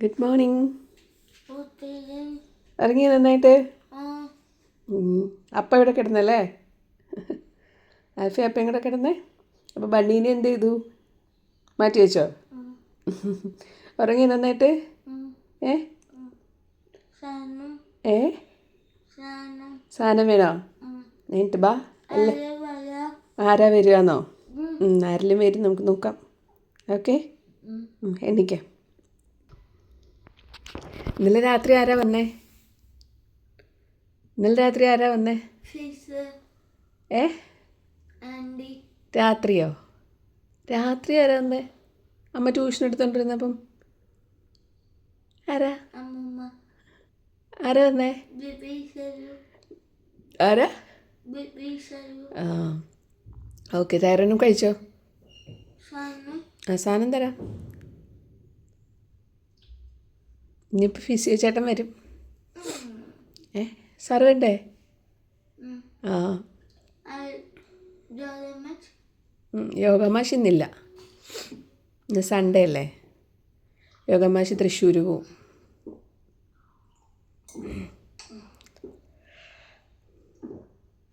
Good morning ഇറങ്ങി നന്നായിട്ട്? അപ്പം ഇവിടെ കിടന്നല്ലേ? ആൽഫി അപ്പം കൂടെ കിടന്നേ? അപ്പോൾ ബണ്ണീനെ എന്ത് ചെയ്തു? മാറ്റി വെച്ചോ? ഉറങ്ങി നന്നായിട്ട്? ഏ? ഏ? സാധനം. വേണോ? നേരിട്ട് ബാ. അല്ലേ? ആരാ വരികയെന്നോ ആരെങ്കിലും വരും നമുക്ക് നോക്കാം. ഓക്കെ? എണ്ണിക്കാം. ഇന്നലെ രാത്രി ആരാ വന്നേ? ഇന്നലെ രാത്രി ആരാ വന്നേ? ഏ? രാത്രിയോ? രാത്രി ആരാ വന്നേ? അമ്മ ട്യൂഷൻ എടുത്തോണ്ടിരുന്നപ്പം. ആരാ? ആരാ വന്നേ? ആരാ? ആ. ഓക്കെ തൈറനും കഴിച്ചോ? ആ സാധനം തരാം. ഇനിയിപ്പോൾ ഫിസിയോ ചേട്ടൻ വരും. ഏ സാറ് വേണ്ടേ? ആ. യോഗ മാഷ് യോഗമാഷി ഇന്നില്ല. ഇന്ന് സൺഡേ അല്ലേ? യോഗമാഷി തൃശ്ശൂർ പോവും.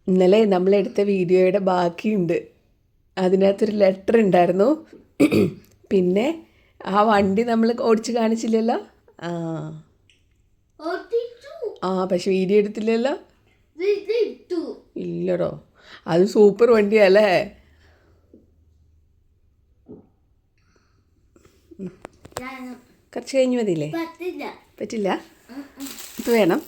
ഇന്നലെ നമ്മളെടുത്ത വീഡിയോയുടെ ബാക്കിയുണ്ട്. അതിനകത്തൊരു ലെറ്റർ ഉണ്ടായിരുന്നു. പിന്നെ ആ വണ്ടി നമ്മൾ ഓടിച്ച് കാണിച്ചില്ലല്ലോ? ആ. പക്ഷെ വീഡിയോ എടുത്തില്ലല്ലോ? ഇല്ലടോ. അത് സൂപ്പർ വണ്ടിയല്ലേ? കുറച്ച് കഴിഞ്ഞ് മതിയില്ലേ? പറ്റില്ല. പറ്റില്ല? ഇത് വേണം.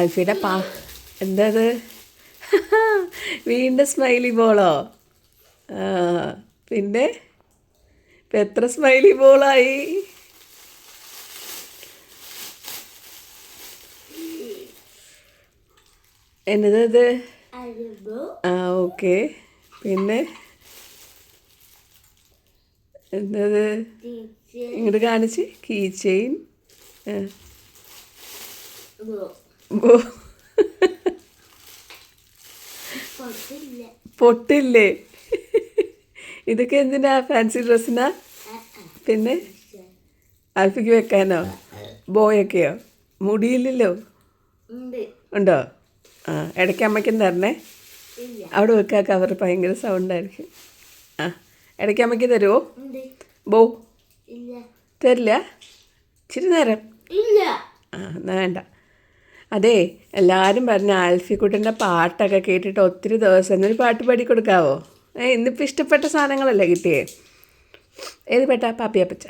ആൽഫിയുടെ പാ എന്തത്? വീണ്ടും സ്മൈലി ബോളോ പിന്നെ? ഇപ്പം എത്ര സ്മൈലി ബോളായി എന്നതത്? ആ ഓക്കെ പിന്നെ? എന്തത്? ടീച്ചർ ഇങ്ങോട്ട് കാണിച്ച്. കീ ചെയിൻ പൊട്ടില്ലേ? ഇതൊക്കെ എന്തിനാ? ഫാൻസി ഡ്രസ്സിനാ പിന്നെ? ആൽഫിക്ക് വെക്കാനോ? ബോയൊക്കെയോ? മുടിയില്ലല്ലോ? ഉണ്ട്. ആ ഇടയ്ക്ക് അമ്മയ്ക്കും തരണേ. അവിടെ വെക്കുക കവർ ഭയങ്കര സൗണ്ടായിരിക്കും ആ ഇടയ്ക്ക് അമ്മയ്ക്ക് തരുമോ ബോ? തരില്ല? ഇച്ചിരി നേരം. ആ എന്നാ വേണ്ട. അതെ എല്ലാവരും പറഞ്ഞ ആൽഫിക്കുട്ടന്റെ പാട്ടൊക്കെ കേട്ടിട്ട് ഒത്തിരി ദിവസം എന്നൊരു പാട്ട് പാടി കൊടുക്കാവോ ഏ ഇന്നിപ്പോൾ ഇഷ്ടപ്പെട്ട സാധനങ്ങളല്ലേ കിട്ടിയേ? ഏത് പെട്ട? പാപ്പിയപ്പച്ച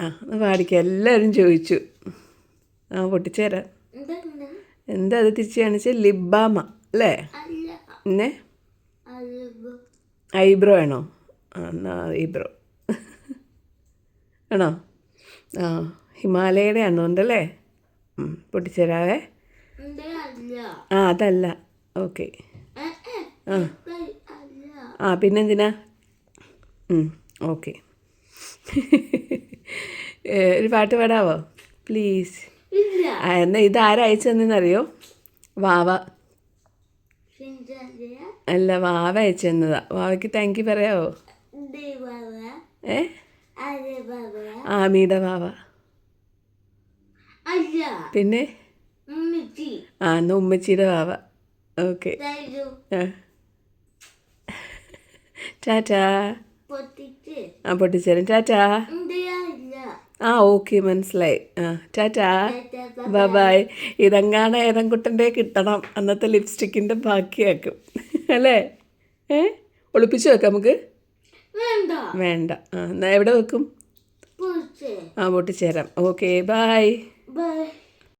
ആ ഒന്ന് പാടിക്കുക എല്ലാവരും ചോദിച്ചു. ആ പൊട്ടിച്ചേരാ. എന്താ അത് തിരിച്ചു കാണിച്ച്? ലിബാമ അല്ലേ? പിന്നെ ഐബ്രോ ആണോ? ആ എന്നാ ഐബ്രോ. ആണോ? ആ ഹിമാലയയുടെ ആണോണ്ടല്ലേ ഉം, പൊട്ടിച്ചേരാവേ? ആ അതല്ല. ഓക്കെ. ആ. ആ പിന്നെന്തിനാ? ഓക്കെ. ഒരു പാട്ട് പാടാവോ? പ്ലീസ്. എന്നാ ഇത് ആരാ അയച്ചു വാവ. അല്ല വാവ അയച്ചെന്നതാ വാവയ്ക്ക് താങ്ക് യു പറയാവോ? ഏ? ആമീടെ വാവ. പിന്നെ? ആ എന്നാ ഉമ്മച്ചിയുടെ വാവ. ഓക്കെ. ടാറ്റാ. ആ പൊട്ടിച്ചേരും. ടാറ്റാ. ആ ഓക്കെ മനസ്സിലായി. ആ ടാറ്റാ. Bye bye. ഇതെങ്ങാണ് ഏതൻകുട്ടന്റെ കിട്ടണം. അന്നത്തെ ലിപ്സ്റ്റിക്കിന്റെ ബാക്കിയാക്കും അല്ലേ? ഏ? ഒളിപ്പിച്ച് വെക്കാം നമുക്ക്. വേണ്ട. ആ എന്നാ എവിടെ വെക്കും? ആ പൊട്ടിച്ചേരാം. Okay bye bye